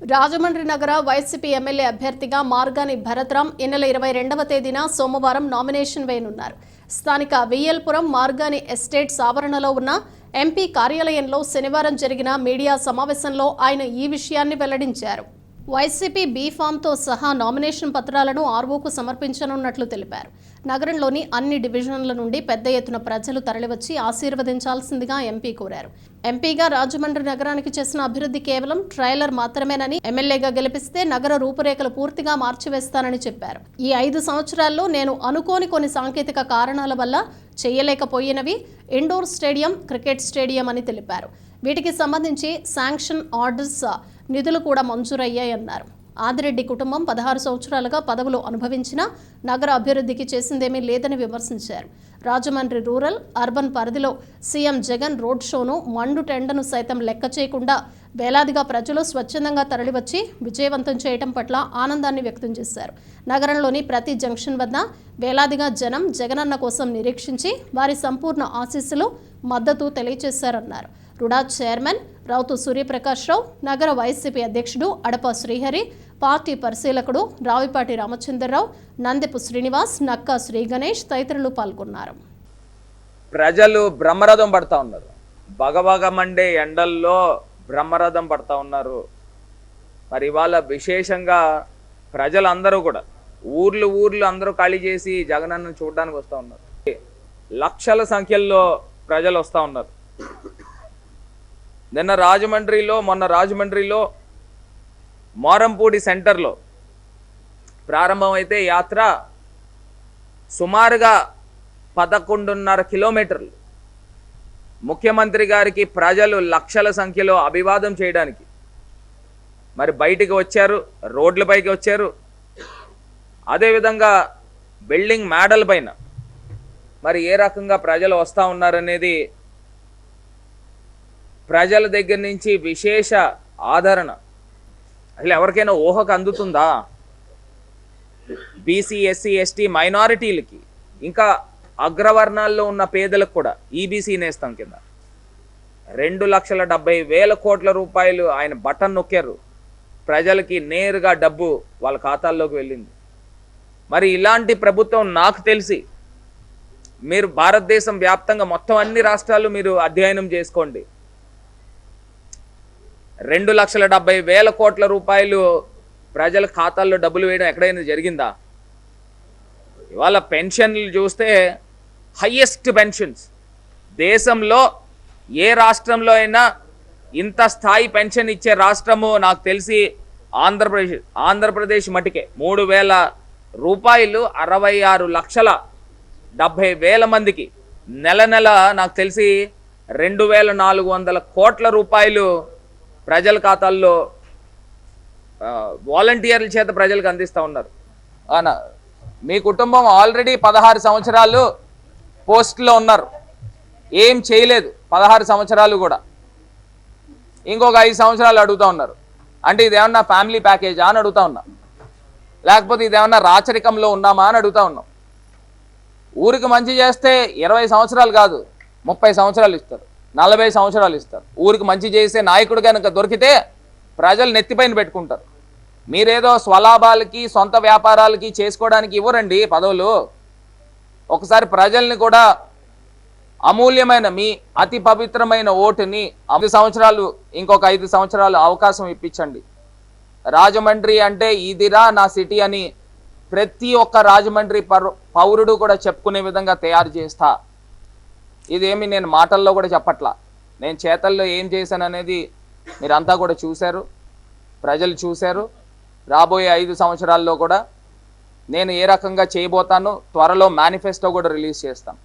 రాజమండ్రి నగర YCP MLA అభ్యర్థిగా మార్గాని భరత్రామ్ ఈ నెల ఇరవై రెండవ తేదీన సోమవారం నామినేషన్ వేయనున్నారు. స్థానిక వియ్యల్పురం మార్గాని ఎస్టేట్స్ ఆవరణలో ఉన్న ఎంపీ కార్యాలయంలో శనివారం జరిగిన మీడియా సమావేశంలో ఆయన ఈ విషయాన్ని వెల్లడించారు. వైసీపీ బీఫామ్తో సహా నామినేషన్ పత్రాలను ఆర్వోకు సమర్పించనున్నట్లు తెలిపారు. నగరంలోని అన్ని డివిజన్ల నుండి పెద్ద ఎత్తున ప్రజలు తరలివచ్చి ఆశీర్వదించాల్సిందిగా ఎంపీ కోరారు. ఎంపీగా రాజమండ్రి నగరానికి చేసిన అభివృద్ధి కేవలం ట్రైలర్ మాత్రమేనని ఎమ్మెల్యేగా గెలిపిస్తే నగర రూపురేఖలు పూర్తిగా మార్చివేస్తానని చెప్పారు. ఈ ఐదు సంవత్సరాల్లో నేను అనుకోని కొన్ని సాంకేతిక కారణాల వల్ల చేయలేకపోయినవి ఇండోర్ స్టేడియం క్రికెట్ స్టేడియం అని తెలిపారు. వీటికి సంబంధించి శాంక్షన్ ఆర్డర్స్ నిధులు కూడా మంజూరయ్యాయన్నారు ఆదిరెడ్డి కుటుంబం పదహారు సంవత్సరాలుగా పదవులు అనుభవించినా నగర అభివృద్ధికి చేసిందేమీ లేదని విమర్శించారు. రాజమండ్రి రూరల్ అర్బన్ పరిధిలో సీఎం జగన్ రోడ్ షోను మండు టెండను సైతం లెక్క చేయకుండా వేలాదిగా ప్రజలు స్వచ్ఛందంగా తరలివచ్చి విజయవంతం చేయడం పట్ల ఆనందాన్ని వ్యక్తం చేశారు. నగరంలోని ప్రతి జంక్షన్ వద్ద వేలాదిగా జనం జగనన్న కోసం నిరీక్షించి వారి సంపూర్ణ ఆశీస్సులు మద్దతు తెలియజేశారన్నారు రుడా చైర్మన్ రౌతు సూర్యప్రకాశ్రావు నగర వైసీపీ అధ్యక్షుడు అడప శ్రీహరి పార్టీ పరిశీలకుడు రావిపాటి రామచంద్రరావు నందెపు శ్రీనివాస్ నక్కా శ్రీ గణేష్ తదితరులు పాల్గొన్నారు. ప్రజలు బ్రహ్మరథం పడతా ఉన్నారు. బగబగ మండే ఎండల్లో బ్రహ్మరథం పడతా ఉన్నారు. మరి ఇవాళ విశేషంగా ప్రజలందరూ కూడా ఊర్లు ఊర్లు అందరూ ఖాళీ చేసి జగనన్న చూడడానికి వస్తూ ఉన్నారు. లక్షల సంఖ్యల్లో ప్రజలు వస్తూ ఉన్నారు. నిన్న రాజమండ్రిలో మొన్న రాజమండ్రిలో మోరంపూడి సెంటర్లో ప్రారంభమైతే యాత్ర సుమారుగా పదకొండున్నర కిలోమీటర్లు. ముఖ్యమంత్రి గారికి ప్రజలు లక్షల సంఖ్యలో అభివాదం చేయడానికి. మరి బయటికి వచ్చారు రోడ్లపైకి వచ్చారు. అదేవిధంగా బిల్డింగ్ మేడల పైన మరి ఏ రకంగా ప్రజలు వస్తూ ఉన్నారనేది ప్రజల దగ్గర నుంచి విశేష ఆదరణ. అసలు ఎవరికైనా ఊహకు అందుతుందా? బీసీ ఎస్సీ ఎస్టీ మైనారిటీలకి ఇంకా అగ్రవర్ణాల్లో ఉన్న పేదలకు కూడా ఈబీసీ నేస్తాం కింద. రెండు లక్షల డెబ్బై వేల కోట్ల రూపాయలు ఆయన బటన్ నొక్కారు. ప్రజలకి నేరుగా డబ్బు వాళ్ళ ఖాతాల్లోకి వెళ్ళింది. మరి ఇలాంటి ప్రభుత్వం నాకు తెలిసి మీరు భారతదేశం వ్యాప్తంగా మొత్తం అన్ని రాష్ట్రాలు మీరు అధ్యయనం చేసుకోండి. రెండు లక్షల డెబ్బై వేల కోట్ల రూపాయలు ప్రజల ఖాతాల్లో డబ్బులు వేయడం ఎక్కడైనా జరిగిందా? ఇవాళ పెన్షన్లు చూస్తే హయ్యెస్ట్ పెన్షన్స్. దేశంలో ఏ రాష్ట్రంలో అయినా ఇంత స్థాయి పెన్షన్ ఇచ్చే రాష్ట్రము నాకు తెలిసి ఆంధ్రప్రదేశ్ ఆంధ్రప్రదేశ్ మటుకే. మూడు వేల రూపాయలు అరవై ఆరు లక్షల డెబ్భై వేల మందికి. నెల నెల నాకు తెలిసి రెండు వేల నాలుగు వందల కోట్ల రూపాయలు ప్రజల ఖాతాల్లో వాలంటీర్ల చేత ప్రజలకు అందిస్తూ ఉన్నారు. అనా మీ కుటుంబం ఆల్రెడీ పదహారు సంవత్సరాలు పోస్ట్లో ఉన్నారు. ఏం చేయలేదు పదహారు సంవత్సరాలు కూడా. ఇంకొక ఐదు సంవత్సరాలు అడుగుతూ ఉన్నారు. అంటే ఇదేమన్నా ఫ్యామిలీ ప్యాకేజా అని అడుగుతా ఉన్నా. లేకపోతే ఇదేమన్నా రాచరికంలో ఉన్నామా అని అడుగుతా ఉన్నాం. ఊరికి మంచి చేస్తే ఇరవై సంవత్సరాలు కాదు ముప్పై సంవత్సరాలు ఇస్తారు. నలభై సంవత్సరాలు ఇస్తారు. ఊరికి మంచి చేసే నాయకుడు కనుక దొరికితే ప్రజలు నెత్తిపైన పెట్టుకుంటారు. మీరేదో స్వలాభాలకి సొంత వ్యాపారాలకి చేసుకోవడానికి ఇవ్వరండి పదవులు. ఒకసారి ప్రజల్ని కూడా అమూల్యమైన మీ అతి పవిత్రమైన ఓటుని ఐదు సంవత్సరాలు ఇంకొక ఐదు సంవత్సరాలు అవకాశం ఇప్పించండి. రాజమండ్రి అంటే ఇదిరా నా సిటీ అని ప్రతి ఒక్క రాజమండ్రి పౌరు- పౌరుడు కూడా చెప్పుకునే విధంగా తయారు చేస్తా. ఇదేమి నేను మాటల్లో కూడా చెప్పట్లా. నేను చేతల్లో ఏం చేశాను అనేది మీరంతా కూడా చూశారు ప్రజలు చూశారు. రాబోయే ఐదు సంవత్సరాల్లో కూడా నేను ఏ రకంగా చేయబోతానో త్వరలో మేనిఫెస్టో కూడా రిలీజ్ చేస్తాను